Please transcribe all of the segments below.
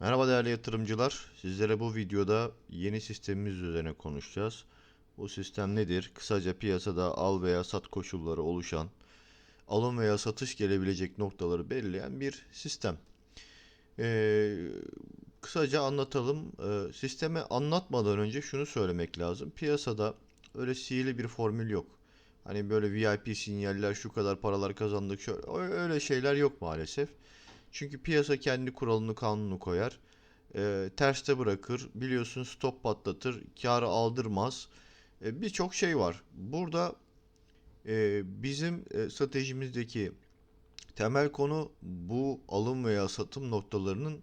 Merhaba değerli yatırımcılar. Sizlere bu videoda yeni sistemimiz üzerine konuşacağız. Bu sistem nedir? Kısaca piyasada al veya sat koşulları oluşan, alım veya satış gelebilecek noktaları belirleyen bir sistem. Ee, kısaca anlatalım. Ee, sistemi anlatmadan önce şunu söylemek lazım. Piyasada öyle sihirli bir formül yok. Hani böyle VIP sinyaller, şu kadar paralar kazandık, şöyle öyle şeyler yok maalesef. Çünkü piyasa kendi kuralını kanunu koyar. Ee, terste bırakır. Biliyorsun stop patlatır. Karı aldırmaz. Ee, Birçok şey var. Burada e, bizim e, stratejimizdeki temel konu bu alım veya satım noktalarının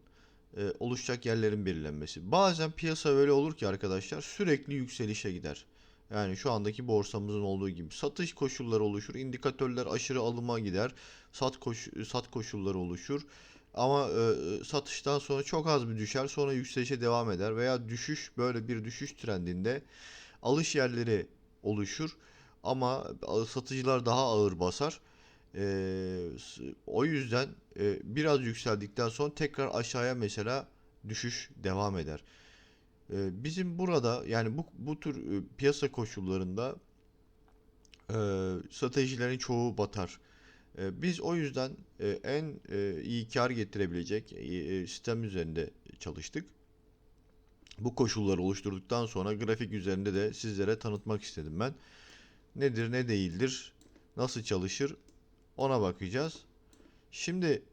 e, oluşacak yerlerin belirlenmesi. Bazen piyasa öyle olur ki arkadaşlar sürekli yükselişe gider. Yani şu andaki borsamızın olduğu gibi satış koşulları oluşur, indikatörler aşırı alıma gider, sat koş sat koşulları oluşur. Ama e, satıştan sonra çok az bir düşer, sonra yükselişe devam eder veya düşüş böyle bir düşüş trendinde alış yerleri oluşur ama satıcılar daha ağır basar. E, o yüzden e, biraz yükseldikten sonra tekrar aşağıya mesela düşüş devam eder. E, bizim burada yani bu bu tür e, piyasa koşullarında e, stratejilerin çoğu batar. E, Biz o yüzden e, en e, iyi kar getirebilecek e, sistem üzerinde çalıştık. Bu koşulları oluşturduktan sonra grafik üzerinde de sizlere tanıtmak istedim ben. Nedir, ne değildir, nasıl çalışır ona bakacağız. Şimdi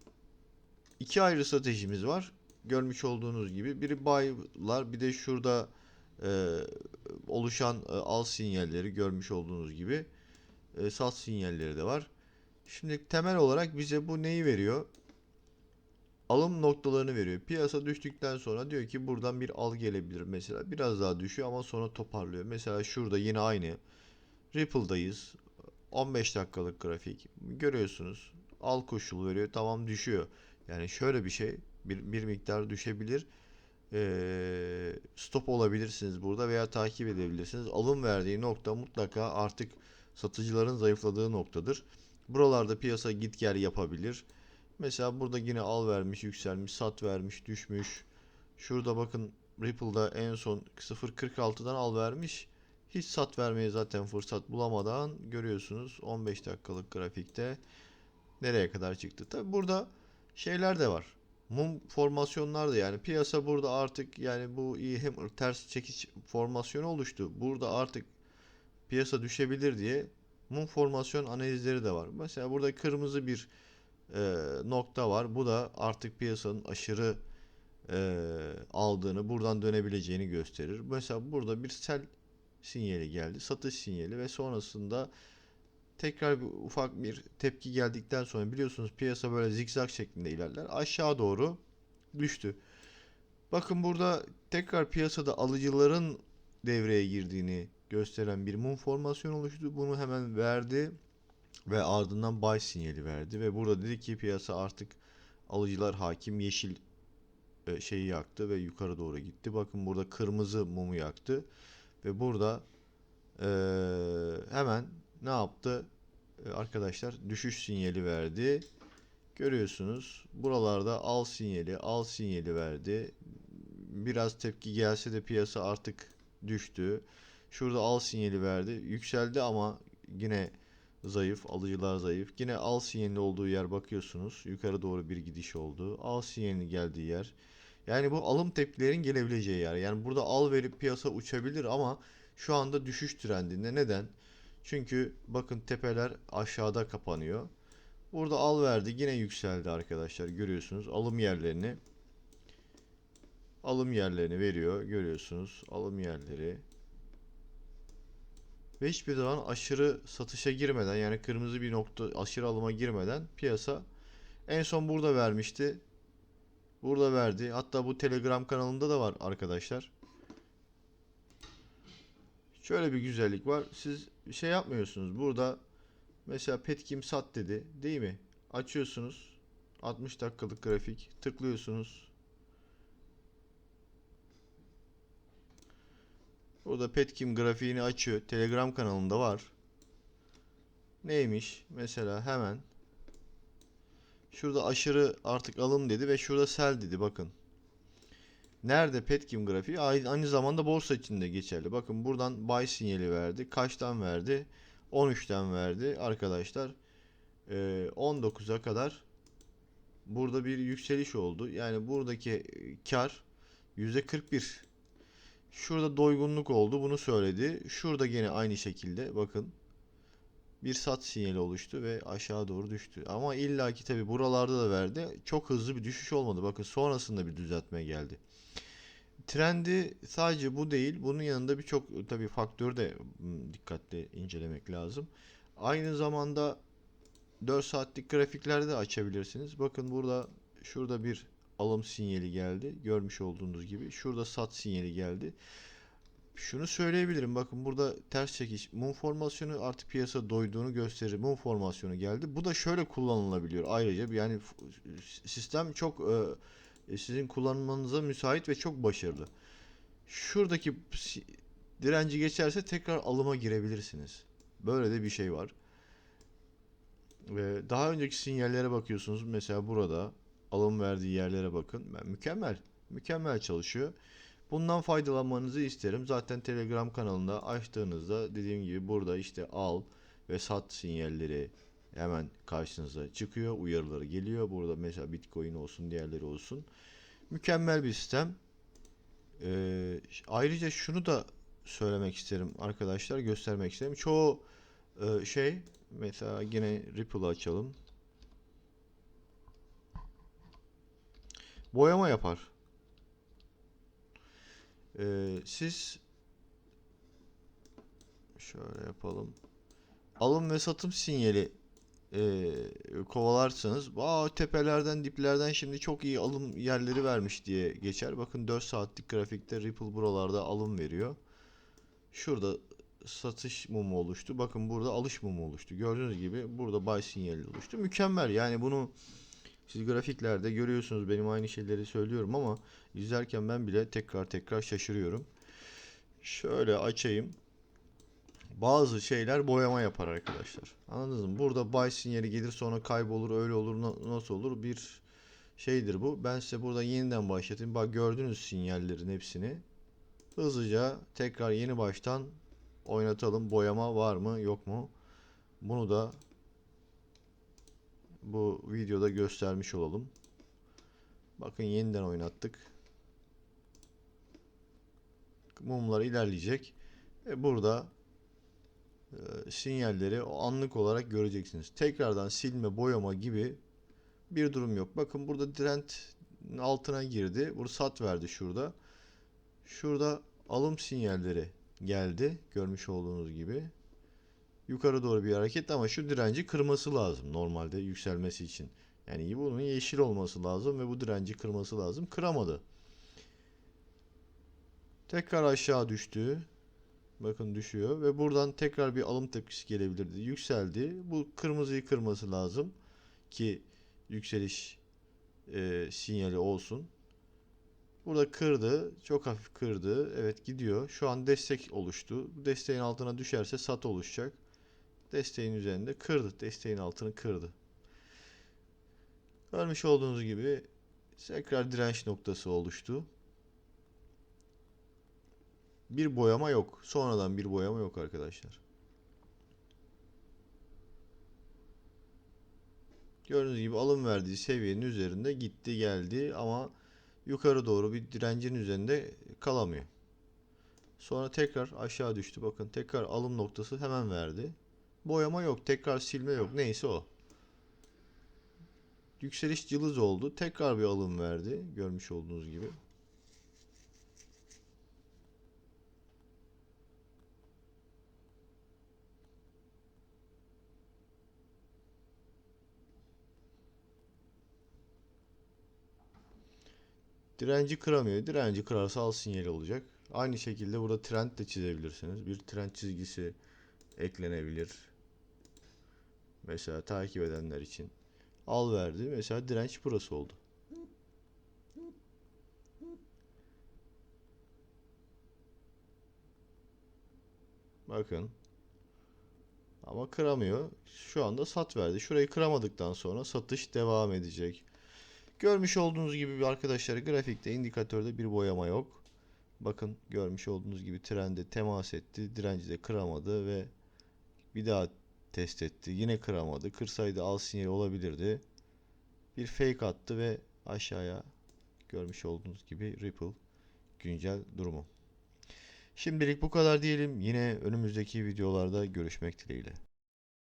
iki ayrı stratejimiz var. Görmüş olduğunuz gibi biri buy'lar bir de şurada e, oluşan e, al sinyalleri görmüş olduğunuz gibi e, sat sinyalleri de var. Şimdi temel olarak bize bu neyi veriyor? Alım noktalarını veriyor. Piyasa düştükten sonra diyor ki buradan bir al gelebilir mesela. Biraz daha düşüyor ama sonra toparlıyor. Mesela şurada yine aynı. Ripple'dayız. 15 dakikalık grafik. Görüyorsunuz. Al koşulu veriyor. Tamam düşüyor. Yani şöyle bir şey. Bir, bir miktar düşebilir. Ee, stop olabilirsiniz burada veya takip edebilirsiniz. Alım verdiği nokta mutlaka artık satıcıların zayıfladığı noktadır. Buralarda piyasa git gel yapabilir. Mesela burada yine al vermiş, yükselmiş, sat vermiş, düşmüş. Şurada bakın Ripple'da en son 0.46'dan al vermiş. Hiç sat vermeye zaten fırsat bulamadan görüyorsunuz 15 dakikalık grafikte nereye kadar çıktı. Tabi burada şeyler de var. Mum formasyonlar da yani piyasa burada artık yani bu iyi hem ters çekiş formasyonu oluştu. Burada artık piyasa düşebilir diye mum formasyon analizleri de var. Mesela burada kırmızı bir e, nokta var. Bu da artık piyasanın aşırı e, aldığını, buradan dönebileceğini gösterir. Mesela burada bir sell sinyali geldi, satış sinyali ve sonrasında tekrar bir ufak bir tepki geldikten sonra biliyorsunuz piyasa böyle zigzag şeklinde ilerler. Aşağı doğru düştü. Bakın burada tekrar piyasada alıcıların devreye girdiğini gösteren bir mum formasyonu oluştu. Bunu hemen verdi ve ardından buy sinyali verdi ve burada dedi ki piyasa artık alıcılar hakim yeşil e, şeyi yaktı ve yukarı doğru gitti. Bakın burada kırmızı mumu yaktı ve burada e, hemen ne yaptı? E, arkadaşlar düşüş sinyali verdi. Görüyorsunuz buralarda al sinyali, al sinyali verdi. Biraz tepki gelse de piyasa artık düştü. Şurada al sinyali verdi. Yükseldi ama yine zayıf, alıcılar zayıf. Yine al sinyali olduğu yer bakıyorsunuz. Yukarı doğru bir gidiş oldu. Al sinyali geldiği yer. Yani bu alım tepkilerin gelebileceği yer. Yani burada al verip piyasa uçabilir ama şu anda düşüş trendinde. Neden? Çünkü bakın tepeler aşağıda kapanıyor. Burada al verdi yine yükseldi arkadaşlar görüyorsunuz alım yerlerini alım yerlerini veriyor görüyorsunuz alım yerleri ve hiçbir zaman aşırı satışa girmeden yani kırmızı bir nokta aşırı alıma girmeden piyasa en son burada vermişti. Burada verdi. Hatta bu telegram kanalında da var arkadaşlar. Şöyle bir güzellik var. Siz şey yapmıyorsunuz. Burada Mesela Petkim sat dedi değil mi? Açıyorsunuz 60 dakikalık grafik tıklıyorsunuz. Burada Petkim grafiğini açıyor. Telegram kanalında var. Neymiş? Mesela hemen şurada aşırı artık alım dedi ve şurada sell dedi bakın. Nerede Petkim grafiği? Aynı, zamanda borsa için de geçerli. Bakın buradan buy sinyali verdi. Kaçtan verdi? 13'ten verdi. Arkadaşlar eee, 19'a kadar burada bir yükseliş oldu. Yani buradaki kar %41. Şurada doygunluk oldu. Bunu söyledi. Şurada gene aynı şekilde bakın bir sat sinyali oluştu ve aşağı doğru düştü. Ama illaki tabi buralarda da verdi. Çok hızlı bir düşüş olmadı. Bakın sonrasında bir düzeltme geldi. Trendi sadece bu değil. Bunun yanında birçok tabi faktörü de mm, dikkatli incelemek lazım. Aynı zamanda 4 saatlik grafiklerde de açabilirsiniz. Bakın burada şurada bir alım sinyali geldi. Görmüş olduğunuz gibi. Şurada sat sinyali geldi. Şunu söyleyebilirim. Bakın burada ters çekiş. Mum formasyonu artık piyasa doyduğunu gösterir. Mum formasyonu geldi. Bu da şöyle kullanılabiliyor. Ayrıca yani sistem çok e, sizin kullanmanıza müsait ve çok başarılı. Şuradaki direnci geçerse tekrar alıma girebilirsiniz. Böyle de bir şey var. Ve daha önceki sinyallere bakıyorsunuz. Mesela burada alım verdiği yerlere bakın. Mükemmel. Mükemmel çalışıyor. Bundan faydalanmanızı isterim. Zaten Telegram kanalında açtığınızda dediğim gibi burada işte al ve sat sinyalleri hemen karşınıza çıkıyor. Uyarıları geliyor. Burada mesela Bitcoin olsun, diğerleri olsun. Mükemmel bir sistem. Ee, ayrıca şunu da söylemek isterim arkadaşlar, göstermek isterim. Çoğu e, şey mesela yine Ripple'ı açalım. Boyama yapar. Ee, siz şöyle yapalım. Alım ve satım sinyali e, kovalarsanız Aa, tepelerden diplerden şimdi çok iyi alım yerleri vermiş diye geçer. Bakın 4 saatlik grafikte Ripple buralarda alım veriyor. Şurada satış mumu oluştu. Bakın burada alış mumu oluştu. Gördüğünüz gibi burada buy sinyali oluştu. Mükemmel. Yani bunu siz grafiklerde görüyorsunuz benim aynı şeyleri söylüyorum ama izlerken ben bile tekrar tekrar şaşırıyorum. Şöyle açayım. Bazı şeyler boyama yapar arkadaşlar. Anladınız mı? Burada buy sinyali gelir sonra kaybolur öyle olur na- nasıl olur bir şeydir bu. Ben size burada yeniden başlatayım. Bak gördünüz sinyallerin hepsini. Hızlıca tekrar yeni baştan oynatalım. Boyama var mı yok mu? Bunu da bu videoda göstermiş olalım. Bakın yeniden oynattık. Mumlar ilerleyecek. Ve burada e, sinyalleri o anlık olarak göreceksiniz. Tekrardan silme, boyama gibi bir durum yok. Bakın burada trend altına girdi. Burada sat verdi şurada. Şurada alım sinyalleri geldi. Görmüş olduğunuz gibi. Yukarı doğru bir hareket ama şu direnci kırması lazım normalde yükselmesi için. Yani bunun yeşil olması lazım ve bu direnci kırması lazım. Kıramadı. Tekrar aşağı düştü. Bakın düşüyor ve buradan tekrar bir alım tepkisi gelebilirdi. Yükseldi. Bu kırmızıyı kırması lazım ki yükseliş e, sinyali olsun. Burada kırdı. Çok hafif kırdı. Evet gidiyor. Şu an destek oluştu. Bu desteğin altına düşerse sat oluşacak. Desteğin üzerinde kırdı. Desteğin altını kırdı. Görmüş olduğunuz gibi tekrar direnç noktası oluştu. Bir boyama yok. Sonradan bir boyama yok arkadaşlar. Gördüğünüz gibi alım verdiği seviyenin üzerinde gitti geldi ama yukarı doğru bir direncin üzerinde kalamıyor. Sonra tekrar aşağı düştü. Bakın tekrar alım noktası hemen verdi. Boyama yok. Tekrar silme yok. Neyse o. Yükseliş cılız oldu. Tekrar bir alım verdi. Görmüş olduğunuz gibi. Direnci kıramıyor. Direnci kırarsa al sinyali olacak. Aynı şekilde burada trend de çizebilirsiniz. Bir trend çizgisi eklenebilir. Mesela takip edenler için. Al verdi. Mesela direnç burası oldu. Bakın. Ama kıramıyor. Şu anda sat verdi. Şurayı kıramadıktan sonra satış devam edecek. Görmüş olduğunuz gibi arkadaşlar grafikte indikatörde bir boyama yok. Bakın görmüş olduğunuz gibi trende temas etti. Direnci de kıramadı ve bir daha test etti. Yine kıramadı. Kırsaydı al sinyali olabilirdi. Bir fake attı ve aşağıya görmüş olduğunuz gibi Ripple güncel durumu. Şimdilik bu kadar diyelim. Yine önümüzdeki videolarda görüşmek dileğiyle.